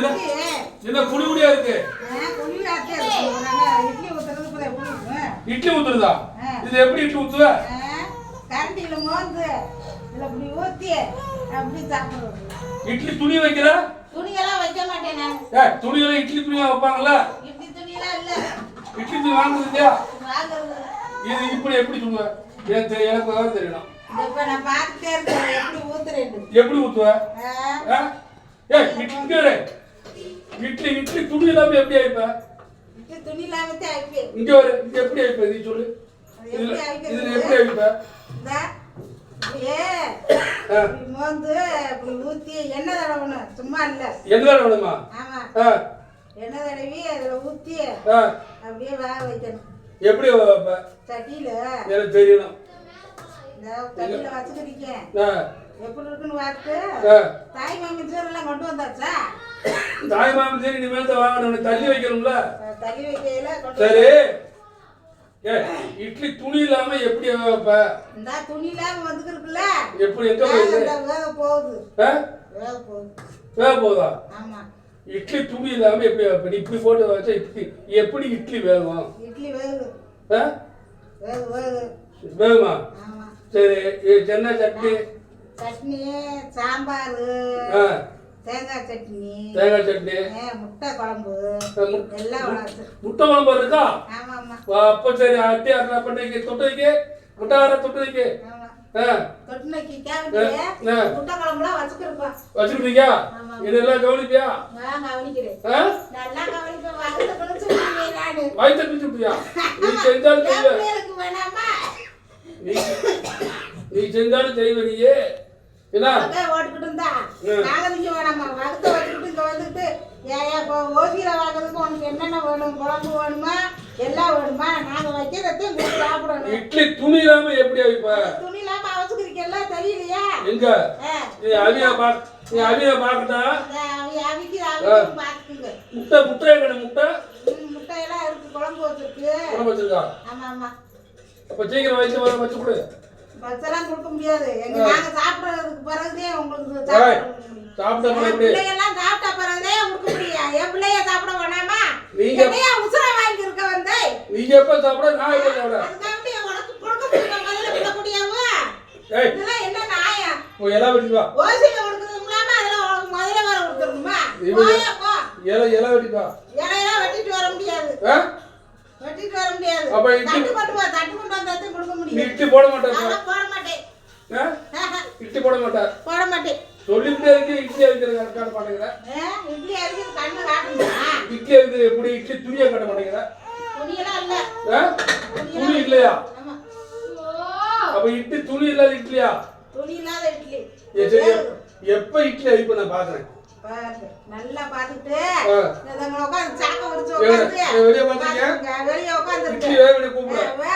என்ன? இட்லி என்ன குடி குடியா இருக்கு? இட்லி ஊத்துறது? இட்லி. இது எப்படி இட்லி ஊத்துவ? கரண்டியில மோந்து இதுல இப்படி ஊத்தி அப்படி சாப்பிடுறது. இட்லி துணி வைக்கிற? துணியெல்லாம் வைக்க மாட்டேன் நான். ஏ துணியில இட்லி துணியா வைப்பாங்கல்ல? இப்படி துணியெல்லாம் இல்ல. இட்லி துணி வாங்குறது இல்லையா? வாங்குறது இது இப்படி எப்படி சொல்லுவ எனக்கு எனக்கு விவரம் தெரியணும். இப்ப நான் பார்த்துட்டே இருக்கேன். எப்படி ஊத்துறேன்னு. எப்படி ஊத்துவ? ஏய் இட்லி. இட்லி இட்லி துணி இல்லாம எப்படி ஆயிப்ப துணி இல்லாம. இங்க இங்க எப்படி ஆயிப்ப நீ சொல்லு. இதுல எப்படி ஆயிப்ப ஊத்தி எண்ணெய் தடவணும். சும்மா இல்ல. எந்த வேலை வேணுமா ஆமா. ஆ. எண்ணெய் தடவி அதுல ஊத்தி அப்படியே வேக வைக்கணும். எப்படி சட்டியில. எனக்கு தெரியணும். இந்த சட்டியில வச்சுக்கிறீங்க எப்படி இருக்குன்னு பார்த்து? தாய் மாமி எல்லாம் கொண்டு வந்தாச்சா? தாய் மாமன் சரி இனிமேல் தான் வாங்கணும் தள்ளி வைக்கணும்ல? தள்ளி வைக்கையில கொண்டு சரி. இட்லி துணி இல்லாம எப்படி வைப்ப? இந்த துணி இல்லாம வந்துக்கிருக்குல்ல? எப்படி எங்க போகுது? போகுது? வேக போகுது. ஆமா. இட்லி துணி இல்லாம எப்படி வைப்ப? நீ இப்படி போட்டு வச்சா இட்லி எப்படி இட்லி வேகும்? இட்லி வேகுமா? ஆமா. சரி என்ன சட்னி. சட்னி சாம்பார் தேங்காய் சட்னி தேங்காய் சட்னி. முட்டை குழம்பு. எல்லாம் முட்டை குழம்பு இருக்கா? அப்போ சரி அட்டி அரை பண்ணி வைக்க தொட்டு வைக்க. முட்டை அரை தொட்டு வைக்க. ஆமா. ஆ. தொட்டுனைக்கு ஆ, கேவிட்டு ஆ. முட்டை குழம்புலாம் வச்சுக்கிருப்போம். வச்சுக்கிட்டீங்க ஆமா. இதெல்லாம் கவனிப்பியா? வயிற்ற பிடிச்சுட்டியா நீ செஞ்சாலும் நீ செஞ்சாலும் செய்வ நீயே. என்ன அங்கே ஓட்டுக்கிட்டு இருந்தா. நாங்க திங்க வேணாமா வகுத்த வச்சுக்கிட்டு இங்க வந்துட்டு ஓசியில வாங்குறதுக்கு உனக்கு என்னென்ன வேணும்? குழம்பு வேணுமா? எல்லாம் வேணுமா? நாங்க வைக்கிறதையும் சாப்பிடணும். இட்லி துணி இல்லாம எப்படி அவிப்ப? துணி இல்லாம அவசுக்கிறீங்கல்ல தெரியலையா? எங்க? நீ அவிய பா நீ அவிய பாக்கட்டா? முட்டை முட்டை எங்கட முட்டை? ம், முட்டையெல்லாம் இருக்கு. குழம்பு வச்சிருக்கு. உடம்பு வச்சிருக்கா? ஆமா ஆமா. அப்ப சீக்கிரம் வச்சு வச்சு கொடு. பச்செல்லாம் கொடுக்க முடியாது. எங்க நாங்க சாப்பிடுறதுக்கு பிறகுதே உங்களுக்கு சாப்பிட முடியும். சாப்பிட்ட பிறகுதே கொடுக்க முடியும் என் பிள்ளைய சாப்பிட வேணாமா? நீங்க- உசுர வாங்கி இருக்க வந்து? நீங்க எப்ப சாப்பிட நான் எப்ப சாப்பிட? அதுக்காண்டி உனக்கு கொடுக்க முடியும் முதல்ல கொடுக்க முடியாம இதெல்லாம் என்ன நியாயம் போய் எல்லாம் வெட்டிட்டு வா. ஓசியில கொடுக்கறது இல்லாம அதெல்லாம் உனக்கு முதல்ல வர இவங்க- போயா போ. இலை இலை வெட்டிட்டு வா. இலையெல்லாம் வெட்டிட்டு வர முடியாது. ஆ? வெட்டிட்டு வர முடியாது. அப்ப இட்லி- தட்டு கொண்டு வா தட்டு கொண்டு வந்தாதான் கொடுக்க முடியும். இட்லி போட போட மாட்டேன். இட்லி போட மாட்டேன். போட மாட்டேன். சொல்லிக்கிட்டே இருக்கு இட்லி கட்ட மாட்டேங்கிற ஆ, இட்லி கண்ணு எப்படி இட்லி துணியை கட்ட மாட்டேங்கிற துணியெல்லாம் இல்ல? துணி இல்லையா? அப்ப இட்லி துணி இல்லாத இட்லியா? துணி இல்லாத இட்லி. எப்ப- இட்லி அவிப்ப நான் பாக்குறேன். நல்லா. இங்க உட்காந்து சாக்க வச்சு எங்க? உட்காந்து வெளிய பாத்துக்க.